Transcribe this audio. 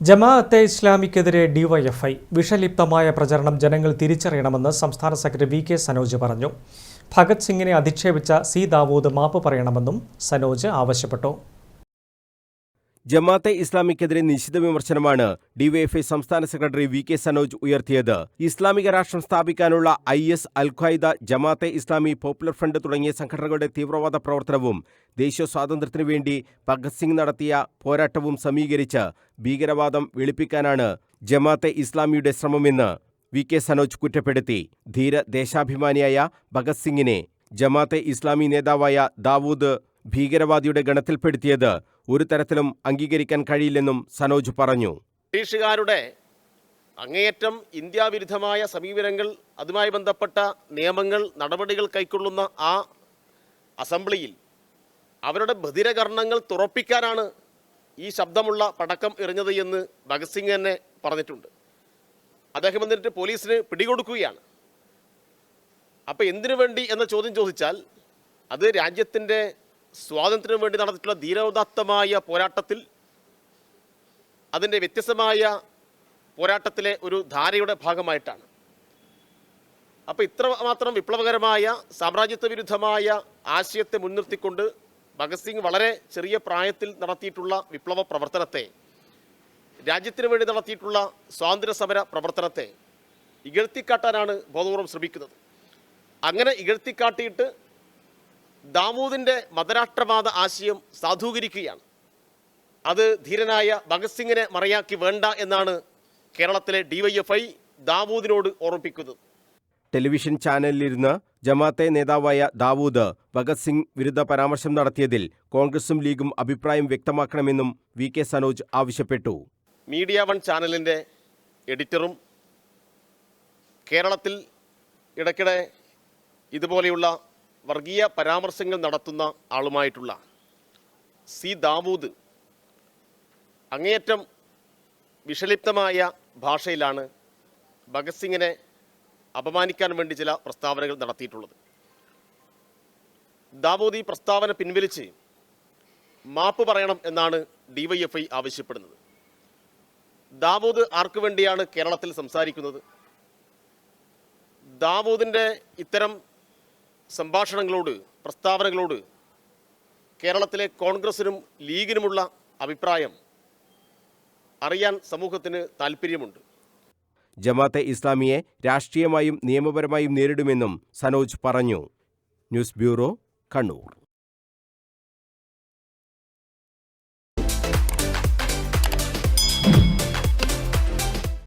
Jamaat-e ഇസ്ലാമിക്കെതിരെ DYFI. വിഷലിപ്തമായ പ്രചരണം ജനങ്ങൾ തിരിച്ചറിയണമെന്ന് സംസ്ഥാന സെക്രട്ടറി വി കെ സനോജ് പറഞ്ഞു. ഭഗത് സിംഗിനെ അധിക്ഷേപിച്ച സി ദാവൂദ് മാപ്പ് പറയണമെന്നും സനോജ് ആവശ്യപ്പെട്ടു. ജമാഅത്തെ ഇസ്ലാമിക്കെതിരെ നിശിത വിമർശനമാണ് ഡിവൈഎഫ്ഐ സംസ്ഥാന സെക്രട്ടറി വി കെ സനോജ് ഉയർത്തിയത്. ഇസ്ലാമിക രാഷ്ട്രം സ്ഥാപിക്കാനുള്ള ഐ എസ് അൽ ജമാഅത്തെ ഇസ്ലാമി പോപ്പുലർ ഫ്രണ്ട് തുടങ്ങിയ സംഘടനകളുടെ തീവ്രവാദ പ്രവർത്തനവും ദേശീയ സ്വാതന്ത്ര്യത്തിനു വേണ്ടി ഭഗത് സിംഗ് നടത്തിയ പോരാട്ടവും സമീകരിച്ച് ഭീകരവാദം വെളുപ്പിക്കാനാണ് ജമാഅത്തെ ഇസ്ലാമിയുടെ ശ്രമമെന്ന് വി കെ സനോജ് കുറ്റപ്പെടുത്തി. ധീര ദേശാഭിമാനിയായ ഭഗത് സിംഗിനെ ജമാഅത്തെ ഇസ്ലാമി നേതാവായ ദാവൂദ് ഭീകരവാദിയുടെ ഗണത്തിൽപ്പെടുത്തിയത് ഒരു തരത്തിലും അംഗീകരിക്കാൻ കഴിയില്ലെന്നും സനോജ് പറഞ്ഞു. ബ്രിട്ടീഷുകാരുടെ അങ്ങേയറ്റം ഇന്ത്യാവിരുദ്ധമായ സമീപനങ്ങൾ അതുമായി ബന്ധപ്പെട്ട നിയമങ്ങൾ നടപടികൾ കൈക്കൊള്ളുന്ന ആ അസംബ്ലിയിൽ അവരുടെ ബധിരകർണങ്ങൾ തുറപ്പിക്കാനാണ് ഈ ശബ്ദമുള്ള പടക്കം എറിഞ്ഞത് എന്ന് ഭഗത് സിംഗ് തന്നെ പറഞ്ഞിട്ടുണ്ട്. അദ്ദേഹം എന്നിട്ട് പോലീസിന് പിടികൊടുക്കുകയാണ്. അപ്പോൾ എന്തിനു വേണ്ടി എന്ന ചോദ്യം ചോദിച്ചാൽ അത് രാജ്യത്തിന്റെ സ്വാതന്ത്ര്യത്തിന് വേണ്ടി നടന്നിട്ടുള്ള ധീരോദാത്തമായ പോരാട്ടത്തിൽ അതിന്റെ വ്യത്യസ്തമായ പോരാട്ടത്തിലെ ഒരു ധാരയുടെ ഭാഗമായിട്ടാണ്. അപ്പോൾ ഇത്ര മാത്രം വിപ്ലവകരമായ സാമ്രാജ്യത്വ വിരുദ്ധമായ ആശയത്തെ മുൻനിർത്തിക്കൊണ്ട് ഭഗത് സിംഗ് വളരെ ചെറിയ പ്രായത്തിൽ നടത്തിയിട്ടുള്ള വിപ്ലവ പ്രവർത്തനത്തെ രാജ്യത്തിന് വേണ്ടി നടത്തിയിട്ടുള്ള സ്വാതന്ത്ര്യ സമര പ്രവർത്തനത്തെ ഇകഴ്ത്തിക്കാട്ടാനാണ് ബോധപൂർവം ശ്രമിക്കുന്നത്. അങ്ങനെ ഇകഴ്ത്തിക്കാട്ടിയിട്ട് ദാമൂദിന്റെ മതരാഷ്ട്രവാദ ആശയം സാധൂകരിക്കുകയാണ്. അത് ധീരനായ ഭഗത് സിംഗിനെ മറയാക്കി വേണ്ട എന്നാണ് കേരളത്തിലെ ഡിവൈഎഫ്ഐ ദാവൂദിനോട് ഓർമ്മിപ്പിക്കുന്നത്. ടെലിവിഷൻ ചാനലിലിരുന്ന് ജമാഅത്തെ നേതാവായ ദാവൂദ് ഭഗത് സിംഗ് വിരുദ്ധ പരാമർശം നടത്തിയതിൽ കോൺഗ്രസും ലീഗും അഭിപ്രായം വ്യക്തമാക്കണമെന്നും വി കെ സനോജ് ആവശ്യപ്പെട്ടു. മീഡിയ വൺ ചാനലിന്റെ എഡിറ്ററും കേരളത്തിൽ ഇടയ്ക്കിടെ ഇതുപോലെയുള്ള വർഗീയ പരാമർശങ്ങൾ നടത്തുന്ന ആളുമായിട്ടുള്ള സി ദാവൂദ് അങ്ങേയറ്റം വിഷലിപ്തമായ ഭാഷയിലാണ് ഭഗത് സിംഗിനെ അപമാനിക്കാൻ വേണ്ടി ചില പ്രസ്താവനകൾ നടത്തിയിട്ടുള്ളത്. ദാവൂദ് ഈ പ്രസ്താവന പിൻവലിച്ച് മാപ്പ് പറയണം എന്നാണ് ഡിവൈഎഫ്ഐ ആവശ്യപ്പെടുന്നത്. ദാവൂദ് ആർക്കു വേണ്ടിയാണ് കേരളത്തിൽ സംസാരിക്കുന്നത്? ദാവൂദിന്റെ ഇത്തരം സംഭാഷണങ്ങളോട് പ്രസ്താവനകളോട് കേരളത്തിലെ കോൺഗ്രസിനും ലീഗിനുമുള്ള അഭിപ്രായം അറിയാൻ സമൂഹത്തിന് താൽപ്പര്യമുണ്ട്. ജമാഅത്തെ ഇസ്ലാമിയെ രാഷ്ട്രീയമായും നിയമപരമായും നേരിടുമെന്നും സനോജ് പറഞ്ഞു. News bureau Kannur.